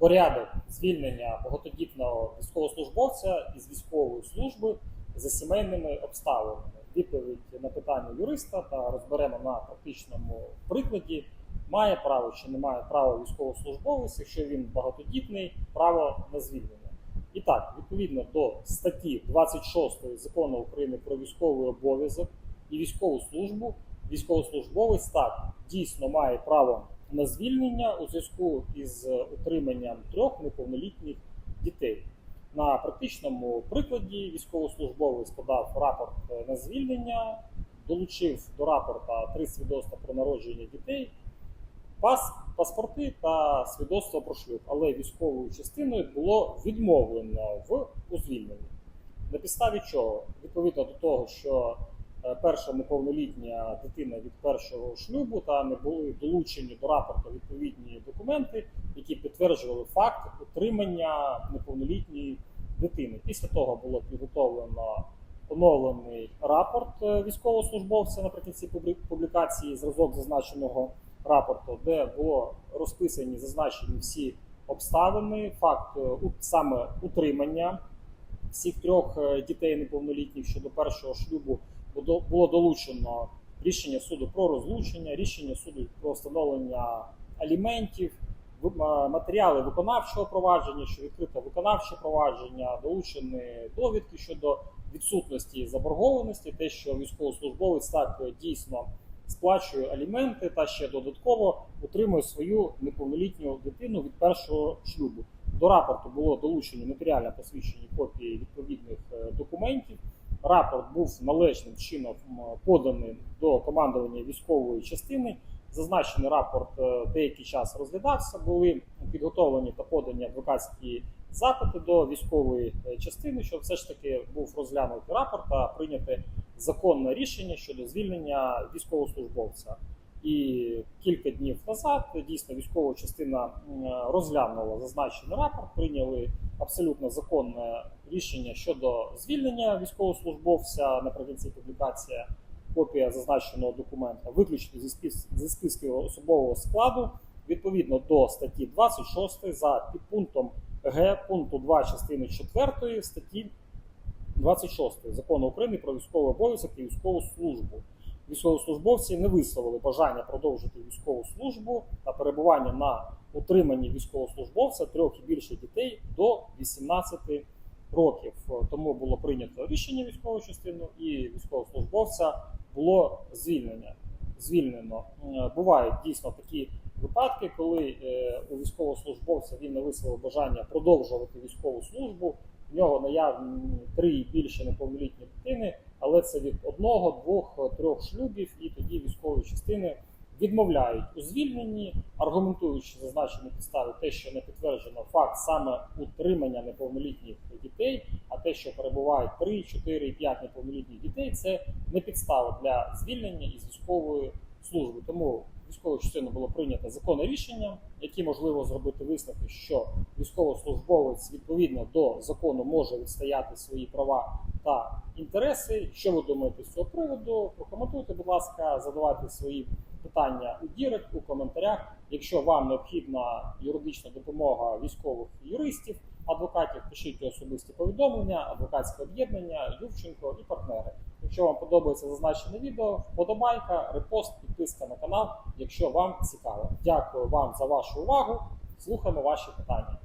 порядок звільнення багатодітного військовослужбовця із військової служби за сімейними обставинами. Відповідь на питання юриста та розберемо на практичному прикладі. Має право чи не має права військовослужбовець, якщо він багатодітний, право на звільнення. І так, відповідно до статті 26 закону України про військовий обов'язок і військову службу, військовослужбовець так дійсно має право на звільнення у зв'язку із утриманням трьох неповнолітніх дітей. На практичному прикладі військовослужбовець подав рапорт на звільнення, долучив до рапорта три свідоцтва про народження дітей, пас, паспорти та свідоцтво про шлюб, але військовою частиною було відмовлено в у звільненні. На підставі чого? Відповідно до того, що е, перша неповнолітня дитина від першого шлюбу та не були долучені до рапорту відповідні документи, які підтверджували факт утримання неповнолітньої дитини. Після того було підготовлено оновлений рапорт е, військовослужбовця наприкінці публікації, зразок зазначеного рапорту, де було розписані зазначені всі обставини, факт е, саме утримання всіх трьох е, дітей неповнолітніх щодо першого шлюбу було- долучено рішення суду про розлучення, рішення суду про встановлення аліментів, матеріали виконавчого провадження, що відкрито виконавче провадження, долучені довідки щодо відсутності заборгованості, те, що військовослужбовець так е, дійсно сплачує аліменти та ще додатково утримує свою неповнолітню дитину від першого шлюбу. До рапорту було долучені матеріально посвідчені копії відповідних е, документів. Рапорт був належним чином поданий до командування військової частини. Зазначений рапорт е, деякий час розглядався. Були підготовлені та подані адвокатські запити до військової е, частини, щоб все ж таки був розглянутий рапорт та прийняти законне рішення щодо звільнення військовослужбовця. І кілька днів назад дійсно військова частина розглянула зазначений рапорт, прийняли абсолютно законне рішення щодо звільнення військовослужбовця наприкінці публікація копія зазначеного документа спис- зі списків особового складу відповідно до статті 26 за підпунктом Г пункту 2 частини 4 статті 26 закону України про військовий обов'язок і військову службу. Військовослужбовці не висловили бажання продовжити військову службу та перебування на утриманні військовослужбовця трьох і більше дітей до 18 років. Тому було прийнято рішення військової частини і військовослужбовця було звільнення. Звільнено. Бувають дійсно такі випадки, коли е, у військовослужбовця він не висловив бажання продовжувати військову службу. В нього наявні три і більше неповнолітні дитини, але це від одного, двох, трьох шлюбів, і тоді військові частини відмовляють у звільненні, аргументуючи зазначені підстави те, що не підтверджено факт саме утримання неповнолітніх дітей, а те, що перебувають 3, 4 і 5 неповнолітніх дітей, це не підстава для звільнення із військової служби. Тому частиною було прийнято законне рішення, які можливо зробити висновки, що військовослужбовець відповідно до закону може відстояти свої права та інтереси. Що ви думаєте з цього приводу? Прокоментуйте, будь ласка, задавайте свої питання у дірект, у коментарях. Якщо вам необхідна юридична допомога військових юристів, адвокатів, пишіть особисті повідомлення, адвокатське об'єднання, Ювченко і партнери. Якщо вам подобається зазначене відео, вподобайка, репост, підписка на канал, якщо вам цікаво. Дякую вам за вашу увагу. Слухаємо ваші питання.